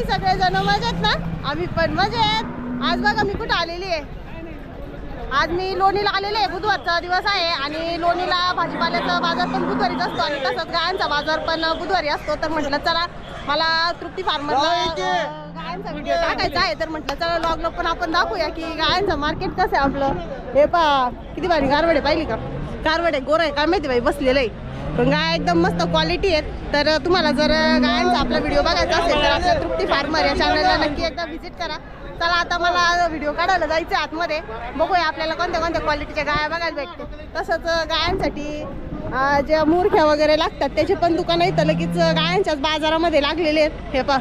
तुम्ही सगळेजण मजेत ना? आम्ही पण मजेत. आज बघा मी कुठं आलेली आहे? आज मी लोणीला आलेले आहे. बुधवारचा दिवस आहे आणि लोणीला भाजीपाल्याचा बाजार पण बुधवारीच असतो आणि तसंच गायांचा बाजार पण बुधवारी असतो. तर म्हटलं चला मला तृप्ती फार्मरला व्हिडिओ टाकायचा आहे. तर म्हटलं चला लॉगला पण आपण दाखवूया की गायांचं मार्केट कसं आहे आपलं. हे पा किती भारी गारवडे पाहिली का? गारवडे गोर आहे काय माहिती बाई बसलेलं आहे. पण गाय एकदम मस्त क्वालिटी आहेत. तर तुम्हाला जर गायांचा आपला व्हिडिओ बघायचा असेल तर आपल्या तृप्ती फार्मर या चॅनलला नक्की एकदा व्हिजिट करा. चला आता मला व्हिडिओ काढायला जायचं आतमध्ये. बघूया आपल्याला कोणत्या कोणत्या क्वालिटीच्या गाया बघायला भेटते तसंच गायांसाठी ज्या मूर्ख्या वगैरे लागतात त्याचे पण दुकानं इथं लगेच गायांच्याच बाजारामध्ये लागलेले आहेत. हे पा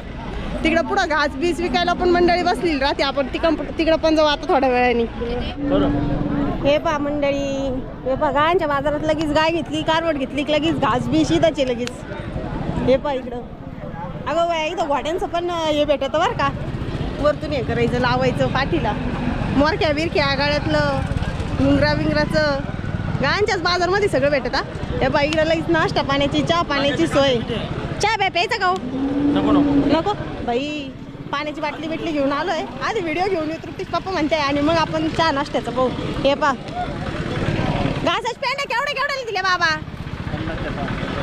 तिकडं पुढं घास बीस विकायला पण मंडळी बसलेली राहते. आपण तिकडं तिकडं पण जाऊ आता थोड्या वेळाने. हे पा मंडळी हे पा गायांच्या बाजारात लगेच गाय घेतली कारवड घेतली की लगेच घास इथंच आहे लगेच. हे पा इकडं. अगं बाय इथं घोड्यांचं पण हे भेटत बरं का. वरतून हे करायचं लावायचं पाठीला. मोरक्या बिरक्या गाड्यातलं मुंगरा बिंगराचं. गायांच्याच बाजारमध्ये सगळं भेटत हा. हे पा इकडं लगेच नाश्ता पाण्याची चहा पाण्याची सोय. चहा बाय प्यायचा का हो? नको? बाई. पाण्याची बाटली बिटली घेऊन आलोय. आधी व्हिडिओ घेऊन येऊ तृप्तीच पप्पा म्हणते आणि मग आपण चहा नाश्त्याचं पाहू. हे पा घासाची पेंड्या केवढ्या केवढ्याला दिल्या बाबा?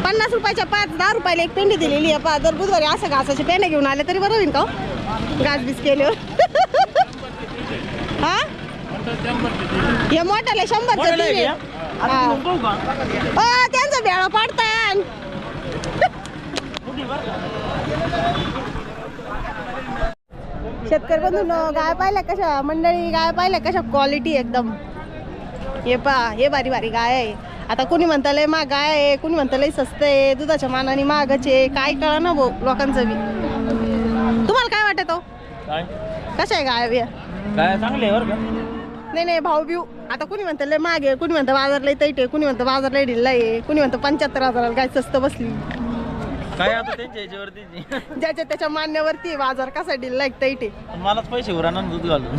पन्नास रुपयाच्या पाच दहा रुपयाला एक पेंडी दिलेली आहे पा जर बुधवारी असं घासाचे पेंड्या घेऊन आले तरी बरं होईल का हो? घास बीस केल्यावर. हा? हे मोठ्याला आहे दिले. अ, त्यांचं बेळ पाडताय मोठी बरं का? शेतकरी बंधून गाय पाहिल्या कशा? मंडळी गाय पाहिल्या कशा? क्वालिटी एकदम. हे पा हे भारी भारी गाय आहे. आता कुणी म्हणतं लय महाग गाय आहे. कुणी म्हणतं लय स्वस्त आहे. दुधाच्या मानाने महागच आहे. काय कळा ना भाऊ लोकांचं बी. तुम्हाला काय वाटत हो कशा आहे गाय बिया? काय चांगले बरं नाही नाही भाऊ बिऊ. आता कुणी म्हणतं आहे. कुणी म्हणतं बाजार लय तैट आहे. कुणी म्हणतं बाजार लय ढिल्ला आहे. कुणी म्हणतं पंच्याहत्तर हजाराला गाय स्वस्त बसली. काय आता त्यांच्या याच्यावरती? ज्याच्या त्याच्या मान्यावरती आहे बाजार कसा ढिल्ला आहे. तैट मलाच पैसे उराना दूध घालून.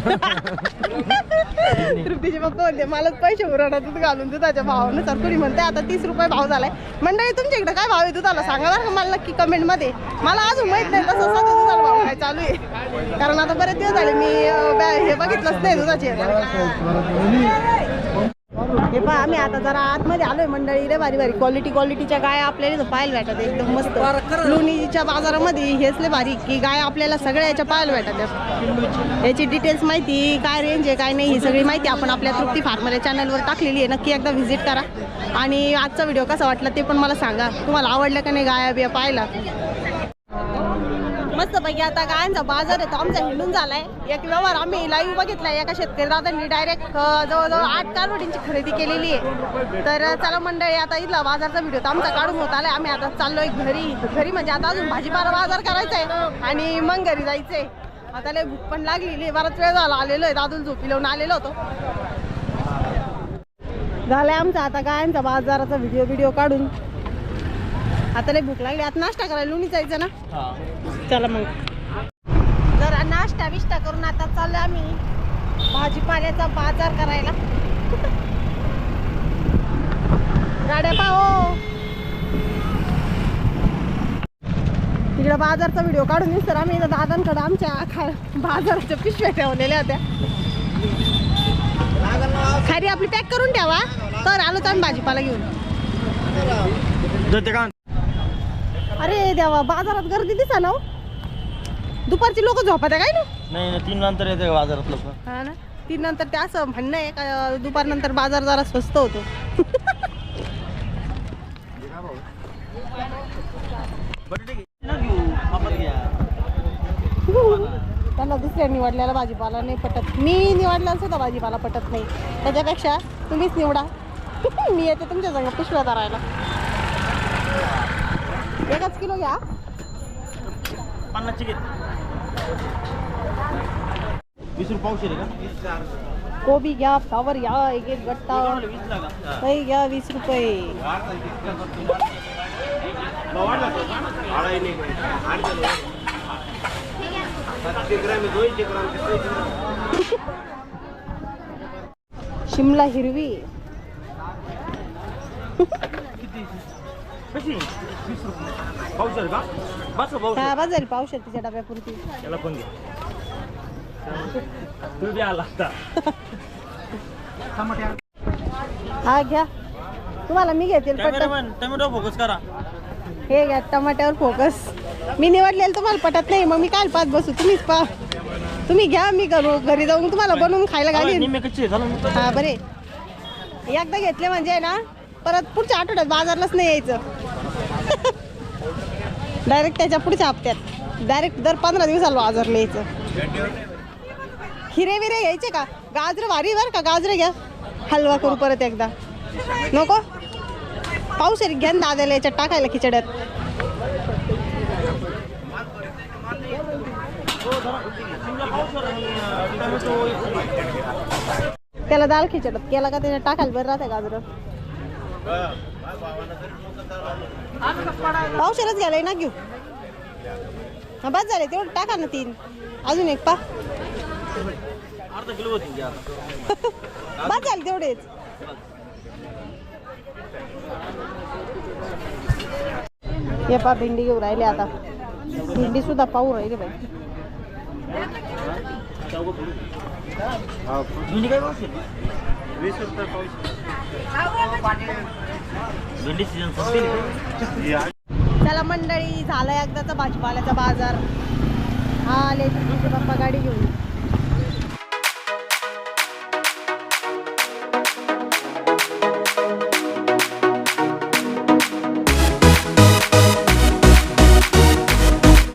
तृप्तीचे पप्पा म्हणते मलाच पैसे उराणा दूध घालून दुधाच्या भावानुसार. कुणी म्हणते आता तीस रुपये भाव झालाय. मंडळी तुमच्या इकडे काय भाव आहे दुधाला? सांगा बरं का मला नक्की कमेंटमध्ये. मला अजून माहीत नाही तसं सध्या दुधाला भाव काय चालू आहे. कारण आता बरेच दिवस झाले मी अं, बॅ- हे बघितलंच नाही दुधाचे. हे पहा आम्ही आता जरा आतमध्ये आलोय मंडळी रे भारी भारी क्वालिटी क्वालिटीच्या गाय आपल्याला इथं पाहायला भेटत एकदम मस्त. लोणीच्या बाजारामध्ये हेच लय भारी की गाय आपल्याला सगळ्या याच्या पाहायला भेटत याची डिटेल्स माहिती काय रेंज आहे काय नाही ही सगळी माहिती आपण आपल्या तृप्ती फार्मर या चॅनलवर टाकलेली आहे. नक्की एकदा व्हिजिट करा. आणि आजचा व्हिडिओ कसा वाटला ते पण मला सांगा. तुम्हाला आवडलं का नाही गाया बिया पाहायला? मस्त पैकी आता गायांचा बाजार आहे तो आमचा हिंडून झालाय. एक व्यवहार आम्ही लाईव्ह बघितलाय एका शेतकरी दादांनी डायरेक्ट जवळजवळ आठ कालवडींची खरेदी केलेली आहे. तर चला मंडळी आता इथला बाजारचा व्हिडिओ तर आमचा काढून होत आलाय. आम्ही आता चाललोय घरी. घरी म्हणजे आता अजून भाजीपाला बाजार करायचा आहे आणि मग घरी जायचंय. आता लय भूक पण लागलेली आहे बराच वेळ झाला. आलेलो आहे दादूल झोपी लावून आलेलो होतो. झालाय आमचा आता गायांचा बाजाराचा व्हिडिओ व्हिडिओ काढून. आता लय भूक लागली. आता नाश्ता करायला लोणी जायचं ना? हा. चला मग. जरा नाश्ता बिष्टा करून आता चाललो आम्ही भाजीपाल्याचा बाजार करायला. गाड्या पाहो. इकडे बाजारचा व्हिडिओ काढून दिसतो आम्ही. दादांकडे आमच्या खा बाजाराच्या पिशव्या ठेवलेल्या होत्या. खारी आपली पॅक करून ठेवा. तर आलो तर आम्ही भाजीपाला घेऊन. अरे देवा बाजारात गर्दी दिसा ना हो. दुपारची लोक झोपत आहे काय ना? नाही नाही तीन नंतर येते बाजारात लोक? हा ना? तीन नंतर ते असं म्हणणं आहे का दुपार नंतर बाजार जरा स्वस्त होतो. बरं ठीक आहे न घेऊ आपण घ्या त्यांना दुसऱ्या निवडलेला भाजीपाला नाही पटत. मी निवडला सुद्धा भाजीपाला पटत नाही. त्याच्यापेक्षा तुम्हीच निवडा. मी येते तुमच्या संग पिशव्या धरायला. एकच किलो घ्या. पन्नासची घेत वीस रुपये का? कोबी घ्या फ्लावर घ्या एक एक गट्टा. वीस लागा. काही घ्या वीस रुपये. शिमला हिरवी. कशी वीस रुपये पावशेर का? बस पावशेर हा बस झाली पावशे तिच्या डब्यापुरती. त्याला पण घे. तू बी आला आता. हा घ्या. तुम्हाला मी घेतील कॅमेरामॅन टोमॅटो फोकस करा. हे घ्या टमाट्यावर फोकस मी निवडलेलं तुम्हाला पटत नाही मग मी काय पाहत बसू. तुम्हीच पहा. तुम्ही घ्या मी घरू घरी जाऊन तुम्हाला बनवून खायला घालीन. निम्मे कच्चे झालं ना? हा बरे. एकदा घेतले म्हणजे ना परत पुढच्या आठवड्यात बाजारलाच नाही यायचं. डायरेक्ट त्याच्या पुढच्या हप्त्यात. डायरेक्ट दर पंधरा दिवसाला बाजारला यायचं हिरे विरे घ्यायचे का? गाजर भारी बर का? गाजरं घ्या. हलवा करू परत एकदा. नको? पाऊस घ्या ना दादाला याच्यात टाकायला खिचड्यात. त्याला दाल खिचडत केला का त्याच्यात? टाकायला बरं राहते गाजर. पावसाळ्यात घ्यायला ना घेऊ. हा बस झाले तेवढं टाका ना तीन. अजून एक पा. अर्धा किलो होती घ्या बस झाले तेवढेच. हे पा भेंडी घेऊ राहिले आता. भेंडी सुद्धा पाहू राहिले बाई. भेंडी काय वीस रुपये पावशेर भेंडी सीजन संपली चला मंडळी झालं एकदाचा भाजीपाल्याचा बाजार. हा आले तुझे पप्पा